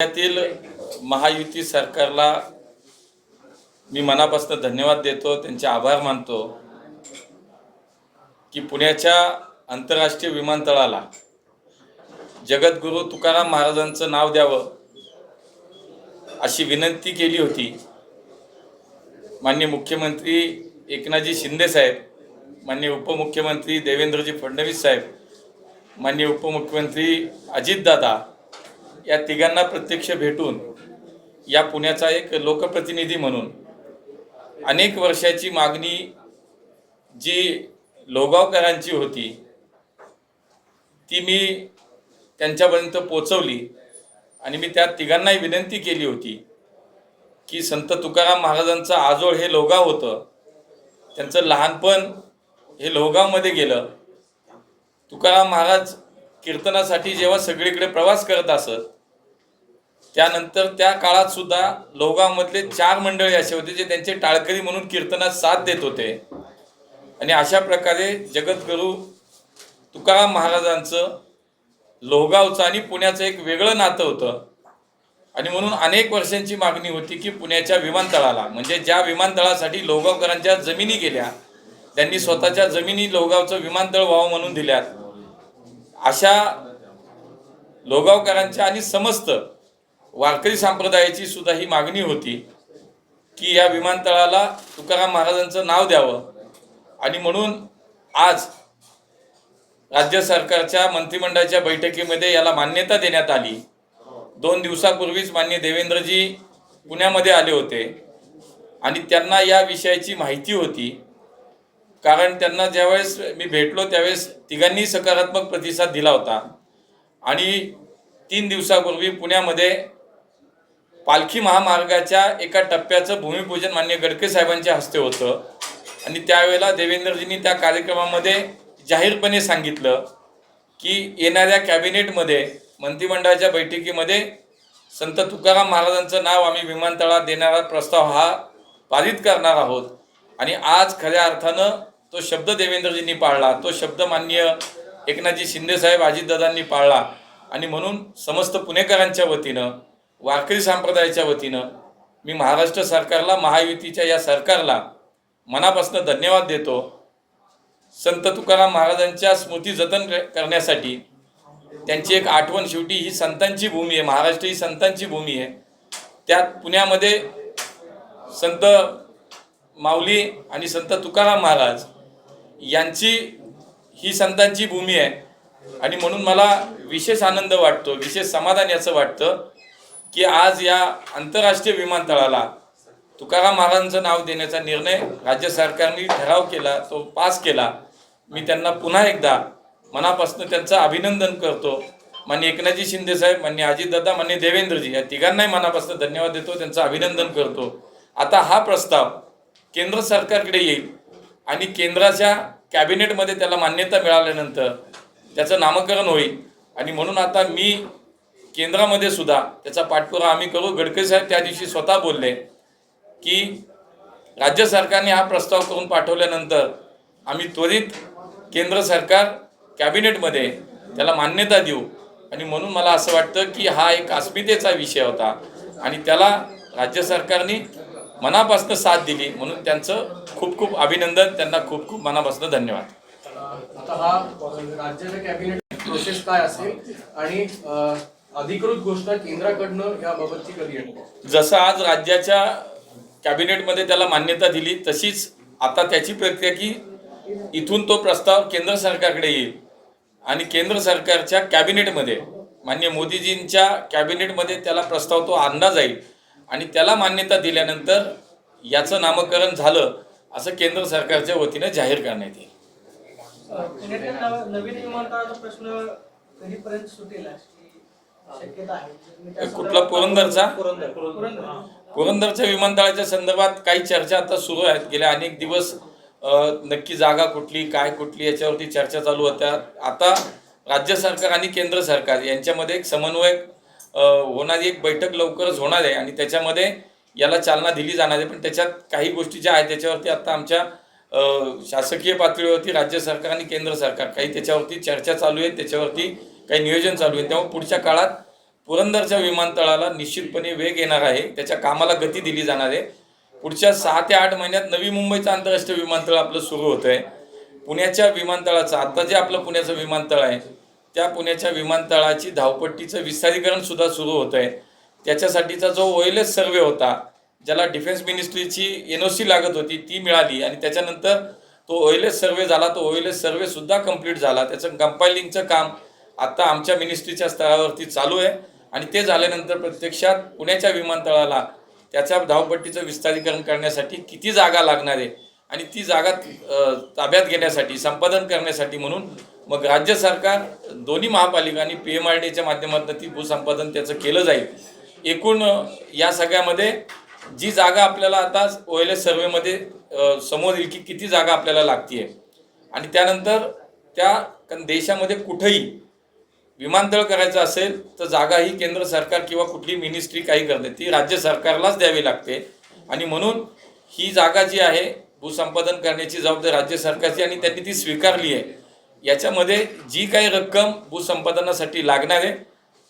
राज्यातील महायुती सरकारला मी मनापासून धन्यवाद देतो त्यांचे आभार मानतो की पुण्याच्या आंतरराष्ट्रीय विमानतळाला जगद्गुरू तुकाराम महाराजांचं नाव द्यावं अशी विनंती केली होती. माननीय मुख्यमंत्री एकनाथजी शिंदे साहेब माननीय उपमुख्यमंत्री देवेंद्रजी फडणवीस साहेब माननीय उपमुख्यमंत्री अजितदादा या तिघांना प्रत्यक्ष भेटून या पुण्याचा एक लोकप्रतिनिधी म्हणून अनेक वर्षाची मागणी जी लोगावकरांची होती ती मी त्यांच्यापर्यंत पोचवली आणि मी त्या तिघांनाही विनंती केली होती की संत तुकाराम महाराजांचं आजोळ हे लोगाव होतं. त्यांचं लहानपण हे लोगावमध्ये गेलं. तुकाराम महाराज कीर्तनासाठी जेव्हा सगळीकडे प्रवास करत असत त्यानंतर त्या काळात सुद्धा लोगावमधले चार मंडळी असे होते जे त्यांचे टाळकरी म्हणून कीर्तनात साथ देत होते. आणि अशा प्रकारे जगद्गुरू तुकाराम महाराजांचं लोहगावचं आणि पुण्याचं एक वेगळं नातं होतं. आणि म्हणून अनेक वर्षांची मागणी होती की पुण्याच्या विमानतळाला म्हणजे ज्या विमानतळासाठी लोहगावकरांच्या जमिनी गेल्या त्यांनी स्वतःच्या जमिनी लोहगावचं विमानतळ व्हावं म्हणून दिल्यात. अशा लोगावकरांच्या आणि समस्त वारकरी संप्रदायाची सुद्धा ही मागणी होती की या विमानतळाला तुकाराम महाराजांचं नाव द्यावं. आणि म्हणून आज राज्य सरकारच्या मंत्रिमंडळाच्या बैठकीमध्ये याला मान्यता देण्यात आली. दोन दिवसापूर्वीच मान्य देवेंद्रजी पुण्यामध्ये आले होते. आणि त्यांना या विषयाची माहिती होती. कारण त्यांना ज्यावेळेस मी भेटलो त्यावेळेस तिघांनी सकारात्मक प्रतिसाद दिला होता. आणि तीन दिवसापूर्वी पुण्यामध्ये पालखी महामार्गाच्या एका टप्प्याचं भूमिपूजन मान्य गडके साहेबांच्या हस्ते होतं. आणि त्यावेळेला देवेंद्रजींनी त्या कार्यक्रमामध्ये जाहीरपणे सांगितलं की येणाऱ्या कॅबिनेटमध्ये मंत्रिमंडळाच्या बैठकीमध्ये संत तुकाराम महाराजांचं नाव आम्ही विमानतळात देणारा प्रस्ताव हा पारित करणार आहोत. आणि आज खऱ्या अर्थानं तो शब्द देवेंद्रजींनी पाळला तो शब्द मान्य एकनाथजी शिंदेसाहेब अजितदादांनी पाळला. आणि म्हणून समस्त पुणेकरांच्या वतीनं वारकरी संप्रदायाच्या वतीनं मी महाराष्ट्र सरकारला महायुतीच्या या सरकारला मनापासून धन्यवाद देतो. संत तुकाराम महाराजांच्या स्मृती जतन करण्यासाठी त्यांची एक आठवण शेवटी ही संतांची भूमी आहे. महाराष्ट्र ही संतांची भूमी आहे. त्यात पुण्यामध्ये संत माऊली आणि संत तुकाराम महाराज यांची ही संतांची भूमी आहे. आणि म्हणून मला विशेष आनंद वाटतो विशेष समाधान याचं वाटतं. की आज या आंतरराष्ट्रीय विमानतळाला तुकाराम महाराजांचं नाव देण्याचा निर्णय राज्य सरकारने ठराव केला तो पास केला. मी त्यांना पुन्हा एकदा मनापासून त्यांचं अभिनंदन करतो. मान्य एकनाथजी शिंदेसाहेब मान्य अजितदादा मान्य देवेंद्रजी या तिघांनाही मनापासून धन्यवाद देतो त्यांचं अभिनंदन करतो. आता हा प्रस्ताव केंद्र सरकारकडे येईल आणि केंद्राच्या कॅबिनेटमध्ये त्याला मान्यता मिळाल्यानंतर त्याचं नामकरण होईल. आणि म्हणून आता मी केंद्रामध्ये सुद्धा त्याचा पाठपुरावा आम्ही करू. गडकरी साहेब त्या दिवशी स्वतः बोलले की राज्य सरकारने हा प्रस्ताव करून पाठवल्यानंतर आम्ही त्वरित केंद्र सरकार कॅबिनेटमध्ये त्याला मान्यता देऊ. आणि म्हणून मला असं वाटतं की हा एक अस्मितेचा विषय होता. आणि त्याला राज्य सरकारने मनापासून साथ दिली. म्हणून त्यांचं खूप खूप अभिनंदन. त्यांना खूप खूप मनापासून धन्यवाद. आता हा राज्याच्या कॅबिनेट प्रोसेस काय असेल आणि अधिकृत घोषणा केंद्राकडनं याबाबतची कधी येणार? जसं आज राज्याच्या कॅबिनेटमध्ये त्याला मान्यता दिली तशीच आता त्याची प्रक्रिया की इथून तो प्रस्ताव केंद्र सरकारकडे येईल. आणि केंद्र सरकारच्या कॅबिनेटमध्ये मान्य मोदीजींच्या कॅबिनेटमध्ये त्याला प्रस्ताव तो आणला जाईल. आणि त्याला मान्यता दिल्यानंतर याचं नामकरण झालं असं केंद्र सरकारच्या वतीनं जाहीर करण्यात येईल. नवीन विमानतळाचा प्रश्न कधीपर्यंत सुटेल? शक्यता आहे. तुम्ही त्या कुठला संदर्भात- पुरंदरचा? पुरंदर. पुरंदर. पुरंदरच्या विमानतळाच्या संदर्भात काही चर्चा आता सुरू आहेत. गेल्या अनेक दिवस अ, नक्की जागा कुठली काय कुठली याच्यावरती चर्चा चालू होत्या. आता राज्य सरकार आणि केंद्र सरकार यांच्यामध्ये एक समन्वय अ, होणारी एक बैठक लवकरच होणार आहे आणि त्याच्यामध्ये याला चालना दिली जाणार आहे. पण त्याच्यात काही गोष्टी ज्या आहेत त्याच्यावरती आता आमच्या अ, शासकीय पातळीवरती राज्य सरकार आणि केंद्र सरकार काही त्याच्यावरती चर्चा चालू आहे. त्याच्यावरती काही नियोजन चालू आहे. त्यामुळे पुढच्या काळात पुरंदरच्या विमानतळाला निश्चितपणे वेग येणार आहे. त्याच्या कामाला गती दिली जाणार आहे. पुढच्या सहा ते आठ महिन्यात नवी मुंबईचं आंतरराष्ट्रीय विमानतळ आपलं सुरू होतं आहे पुण्याच्या विमानतळाचं आता जे आपलं पुण्याचं विमानतळ आहे त्या पुण्याच्या विमानतळाची धावपट्टीचं विस्तारीकरण सुद्धा सुरू होतं आहे त्याच्यासाठीचा जो ओएलएस सर्वे होता ज्याला डिफेन्स मिनिस्ट्रीची एन ओ सी लागत होती ती मिळाली आणि त्याच्यानंतर तो ओएलएस सर्वे झाला. तो ओएलएस सर्वे सुद्धा कंप्लीट झाला. त्याचं कंपायलिंगचं काम आता आमच्या मिनिस्ट्रीच्या स्तरावरती चालू आहे. आणि ते झाल्यानंतर प्रत्यक्षात पुण्याच्या विमानतळाला त्याच्या धावपट्टीचं विस्तारीकरण करण्यासाठी किती जागा लागणार आहे आणि ती जागा ताब्यात घेण्यासाठी संपादन करण्यासाठी म्हणून मग राज्य सरकार दोन्ही महापालिका आणि पी एम आर डीच्या माध्यमातून ती भूसंपादन त्याचं केलं जाईल. एकूण या सगळ्यामध्ये जी जागा आपल्याला आता ओ एल एस सर्वेमध्ये समोर येईल की किती जागा आपल्याला लागतीये. आणि त्यानंतर त्या देशामध्ये कुठेही विमानतळ करायचं असेल तर जागा ही केंद्र सरकार किंवा कुठली मिनिस्ट्री काही करते. ती राज्य सरकारलाच द्यावी लागते. आणि म्हणून ही जागा जी आहे भूसंपादन करण्याची जबाबदारी राज्य सरकारची आणि त्यांनी ती स्वीकारली आहे. याच्यामध्ये जी काही रक्कम भूसंपादनासाठी लागणार आहे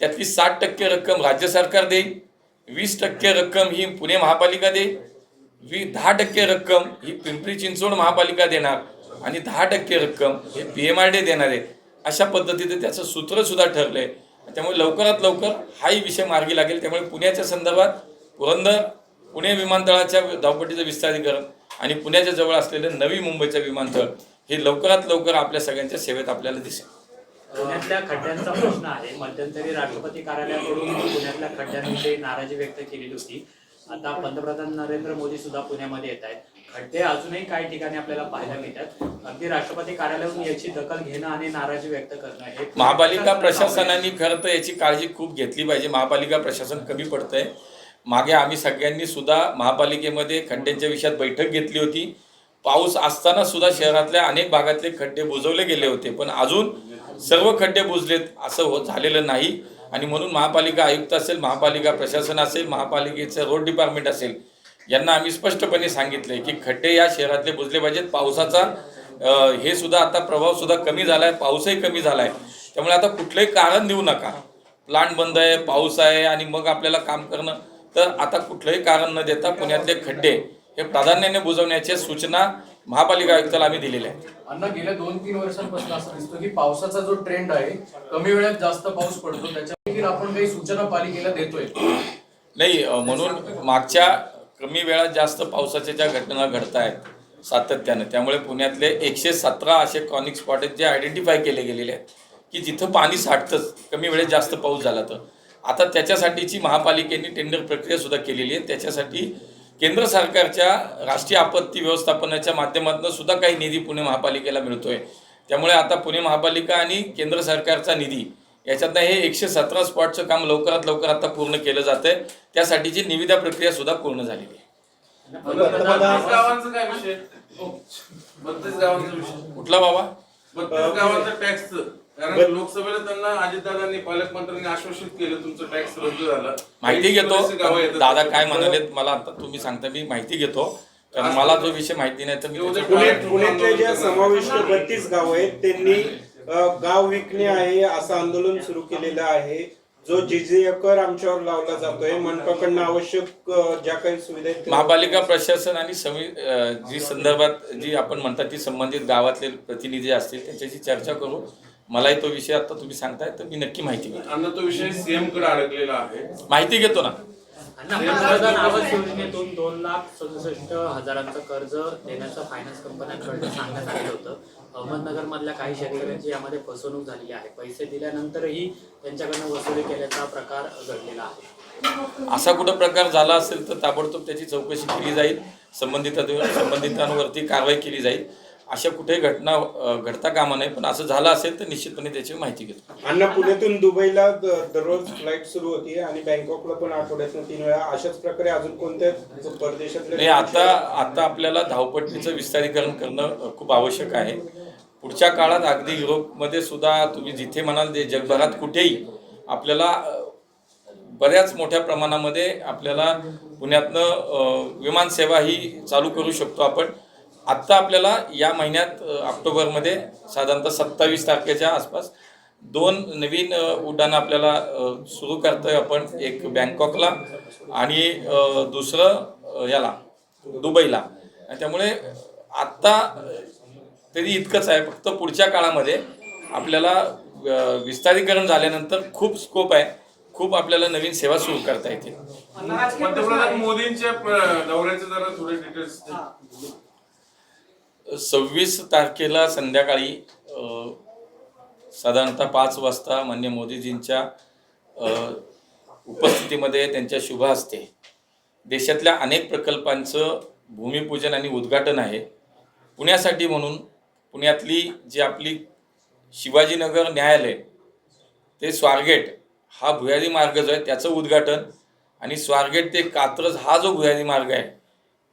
त्यातली साठ टक्के रक्कम राज्य सरकार देईल वीस टक्के रक्कम ही पुणे महापालिका देईल वी दहा टक्के रक्कम ही पिंपरी चिंचवड महापालिका देणार आणि दहा टक्के रक्कम हे पी एम आर डी देणार आहे. अशा पद्धतीने त्याचं सूत्र सुद्धा ठरलंय त्यामुळे लवकरात लवकर हाही विषय मार्गी लागेल. त्यामुळे पुण्याच्या संदर्भात पुरंदर पुणे विमानतळाच्या धावपट्टीचं विस्तारीकरण आणि पुण्याच्या जवळ असलेलं नवी मुंबईचं विमानतळ हे लवकरात लवकर आपल्या सगळ्यांच्या सेवेत आपल्याला दिसेल. पुण्यातल्या खड्ड्यांचा प्रश्न आहे. मध्यंतरी राष्ट्रपती कार्यालयाकडून पुण्यातल्या खड्ड्यांविषयी नाराजी व्यक्त केलेली होती. आता पंतप्रधान नरेंद्र मोदी सुद्धा पुण्यामध्ये येत आहेत. खड्डे अजूनही काही ठिकाणी आपल्याला पाहायला मिळतात. अगदी राष्ट्रपती कार्यालयातून याची दखल घेणं आणि नाराजी व्यक्त करणं हे महापालिका प्रशासनाने खरं तर याची काळजी खूप घेतली पाहिजे. महापालिका प्रशासन कमी पडतंय. मागे आम्ही सगळ्यांनी सुद्धा महापालिकेमध्ये खड्ड्यांच्या विषयात बैठक घेतली होती. पाऊस असताना सुद्धा शहरातल्या अनेक भागातले खड्डे बुजवले गेले होते. पण अजून सर्व खड्डे बुजलेत असं हो झालेलं नाही. आणि म्हणून महापालिका आयुक्त असेल महापालिका प्रशासन असेल महापालिकेचं रोड डिपार्टमेंट असेल यांना आम्ही स्पष्टपणे सांगितलंय की खड्डे या शहरातले बुजले पाहिजेत. पावसाचा हे सुद्धा आता प्रभाव सुद्धा कमी झालाय पाऊसही कमी झालाय. त्यामुळे आता कुठलंही कारण देऊ नका. प्लांट बंद आहे पाऊस आहे आणि मग आपल्याला काम करणं. तर आता कुठलंही कारण न देता पुण्यातले खड्डे हे प्राधान्याने बुजवण्याच्या सूचना महापालिका आयुक्ताला आम्ही दिलेल्या आहेत. अण्णा गेल्या दोन तीन वर्षांपासून असं दिसतं की पावसाचा जो ट्रेंड आहे कमी वेळात जास्त पाऊस पडतो. त्याच्यापैकी आपण काही सूचना पालिकेला देतोय. नाही म्हणून मागच्या कमी वेळात जास्त पावसाच्या ज्या घटना घडत आहेत सातत्यानं त्यामुळे पुण्यातले एकशे सतरा असे क्रॉनिक स्पॉट आहेत जे आयडेंटिफाय केले गेलेले आहेत. की जिथं पाणी साठतंच कमी वेळेत जास्त पाऊस झाला तर. आता त्याच्यासाठीची महापालिकेने टेंडर प्रक्रियासुद्धा केलेली आहे. त्याच्यासाठी केंद्र सरकारच्या राष्ट्रीय आपत्ती व्यवस्थापनाच्या माध्यमातून सुद्धा काही निधी पुणे महापालिकेला मिळतोय. त्यामुळे आता पुणे महापालिका आणि केंद्र सरकारचा निधी याच्यातनं हे एकशे सतरा स्पॉटचं काम लवकरात लवकर आता पूर्ण केलं जातंय. त्यासाठीची निविदा प्रक्रिया सुद्धा पूर्ण झालेली आहे. बत्तीस गावांचा काय विषय? बत्तीस गावांचा विषय. कुठला बाबा? टॅक्स कारण लोकसभेला त्यांना अजितदादांनी पालकमंत्र्यांनी आश्वासित केलं तुमचं टॅक्स रद्द झालं. माहिती घेतो. दादा काय म्हणालेत मला आता तुम्ही सांगता मी माहिती घेतो. कारण मला जो विषय माहिती नाही तर मी ज्या समाविष्ट बत्तीस गाव आहेत त्यांनी गाव विकणे आहे असं आंदोलन सुरू केलेलं आहे. जो जिजिया कर आमच्यावर लावला जातोय मनपाकडनं आवश्यक ज्या काही सुविधा आहेत त्या- महापालिका प्रशासन आणि समी अं, जी संदर्भात जी आपण म्हणतात ती संबंधित गावातले प्रतिनिधी असतील त्यांच्याशी चर्चा करू. मलाही तो विषय आता तुम्ही सांगताय तर मी नक्की माहिती घेतो. अण्णा तो विषय सीएमकडे अडकलेला आहे. माहिती घेतो ना. अण्णा, पंतप्रधान आवास योजनेतून दोन लाख सदुसष्ट हजारांचं कर्ज देण्याचं फायनान्स कंपन्यांकडनं सांगण्यात आलेलं होतं. अहमदनगर मधल्या काही शेतकऱ्यांची यामध्ये फसवणूक झालेली आहे. पैसे दिल्यानंतरही त्यांच्याकडनं वसुली केल्याचा प्रकार घडलेला आहे. असा कुठं प्रकार झाला असेल तर ताबडतोब त्याची चौकशी केली जाईल. संबंधित संबंधितांवरती कारवाई केली जाईल. अशा कुठेही घटना घडता कामा नये. पण असं झालं असेल तर निश्चितपणे त्याची माहिती घेतो. अण्णा पुण्यातून दुबईला दररोज फ्लाईट सुरू होती आणि बँकॉकला पण आठवड्यातून तीन वेळा. अशाच प्रकारे अजून कोणत्या परदेशातल्या नाही आता आता आपल्याला धावपट्टीचं विस्तारीकरण करणं खूप आवश्यक आहे. पुढच्या काळात अगदी युरोपमध्ये सुद्धा तुम्ही जिथे म्हणाल ते जगभरात कुठेही आपल्याला बऱ्याच मोठ्या प्रमाणामध्ये आपल्याला पुण्यातनं विमानसेवा ही चालू करू शकतो आपण. आत्ता आपल्याला या महिन्यात ऑक्टोबरमध्ये साधारणतः सत्तावीस तारखेच्या आसपास दोन नवीन उड्डाणं आपल्याला सुरू करतोय आपण. एक बँकॉकला आणि दुसरं याला दुबईला. त्यामुळे आत्ता तरी इतकंच आहे फक्त पुढच्या काळामध्ये आपल्याला विस्तारीकरण झाल्यानंतर खूप स्कोप आहे खूप आपल्याला नवीन सेवा सुरू करता येतील पंतप्रधान. मोदींच्या अं, दौऱ्याचे जरा थोडे डिटेल्स. सव्वीस तारखेला संध्याकाळी साधारणतः पाच वाजता मान्य मोदीजींच्या उपस्थितीमध्ये त्यांच्या शुभ हस्ते देशातल्या अनेक प्रकल्पांचं भूमिपूजन आणि उद्घाटन आहे पुण्यासाठी म्हणून पुण्यातली जी आपली शिवाजीनगर न्यायालय ते स्वारगेट हा भुयारी मार्ग जो आहे त्याचं उद्घाटन आणि स्वारगेट ते कात्रज हा जो भुयारी मार्ग आहे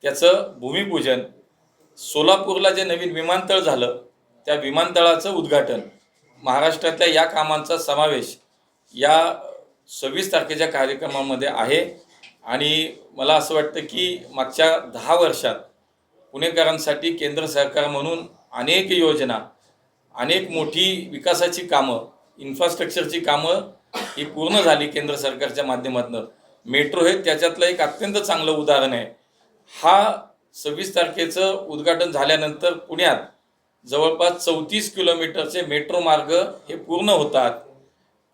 त्याचं भूमिपूजन सोलापूरला जे नवीन विमानतळ झालं त्या विमानतळाचं उद्घाटन महाराष्ट्रातल्या या कामांचा समावेश या सव्वीस तारखेच्या कार्यक्रमामध्ये आहे. आणि मला असं वाटतं की मागच्या दहा वर्षात पुणेकरांसाठी केंद्र सरकार म्हणून अनेक योजना अनेक मोठी विकासाची कामं इन्फ्रास्ट्रक्चरची कामं ही पूर्ण झाली केंद्र सरकारच्या माध्यमातून. मेट्रो हे त्याच्यातलं एक अत्यंत चांगलं उदाहरण आहे. हा सव्वीस तारखेचं उद्घाटन झाल्यानंतर पुण्यात जवळपास चौतीस किलोमीटरचे मेट्रो मार्ग हे पूर्ण होतात.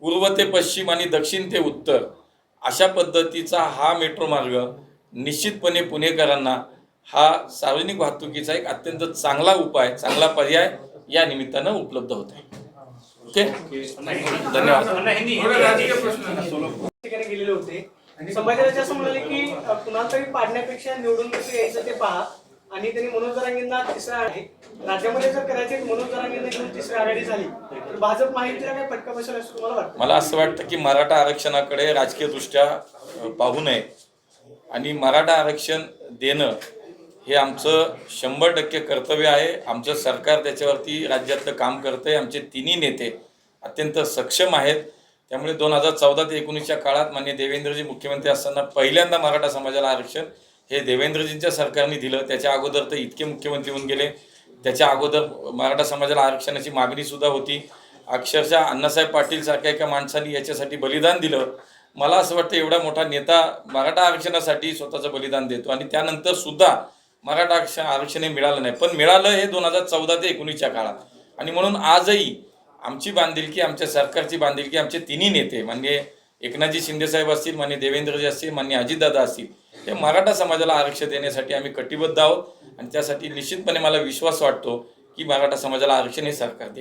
पूर्व ते पश्चिम आणि दक्षिण ते उत्तर. अशा पद्धतीचा हा मेट्रो मार्ग निश्चितपणे पुणेकरांना हा सार्वजनिक वाहतुकीचा एक अत्यंत चांगला उपाय चांगला पर्याय या निमित्तानं उपलब्ध होत आहे. ओके? धन्यवाद. राजकीय म्हणाले की तरी पाडण्यापेक्षा निवडून कसं यायचं ते पहा. आणि त्यांनी मनोज जरांगेंना तिसऱ्या आहे राज्यामध्ये जर करायचे मनोज जरांगेंना घेऊन तिसरी आघाडी झाली तर भाजप माहितीला काय फटका बसेल असं तुम्हाला वाटतं? मला असं वाटतं की मराठा आरक्षणाकडे राजकीयदृष्ट्या अ, पाहू नये. आणि मराठा आरक्षण देणं हे आमचं शंभर टक्के कर्तव्य आहे. आमचं सरकार त्याच्यावरती राज्यातलं काम करतंय. आमचे तिन्ही नेते अत्यंत सक्षम आहेत. त्यामुळे दोन हजार चौदा ते एकोणीसच्या काळात मान्य देवेंद्रजी मुख्यमंत्री असताना पहिल्यांदा मराठा समाजाला आरक्षण हे देवेंद्रजींच्या सरकारने दिलं. त्याच्या अगोदर तर इतके मुख्यमंत्री होऊन गेले. त्याच्या अगोदर मराठा समाजाला आरक्षणाची मागणीसुद्धा होती. अक्षरशः अण्णासाहेब पाटील सारख्या एका माणसाने याच्यासाठी बलिदान दिलं. मला असं वाटतं एवढा मोठा नेता मराठा आरक्षणासाठी स्वतःचं बलिदान देतो आणि त्यानंतर सुद्धा मराठा आरक्षण आरक्षण हे मिळालं नाही. पण मिळालं हे दोन हजार चौदा ते एकोणीसच्या काळात. आणि म्हणून आजही आमची बांधिलकी आमच्या सरकारची बांधिलकी आमचे तिन्ही नेते म्हणजे एकनाथजी शिंदेसाहेब असतील मान्य देवेंद्रजी असतील मान्य अजितदादा असतील हे मराठा समाजाला आरक्षण देण्यासाठी आम्ही कटिबद्ध आहोत. आणि त्यासाठी निश्चितपणे मला विश्वास वाटतो की मराठा समाजाला आरक्षण हे सरकार देईल.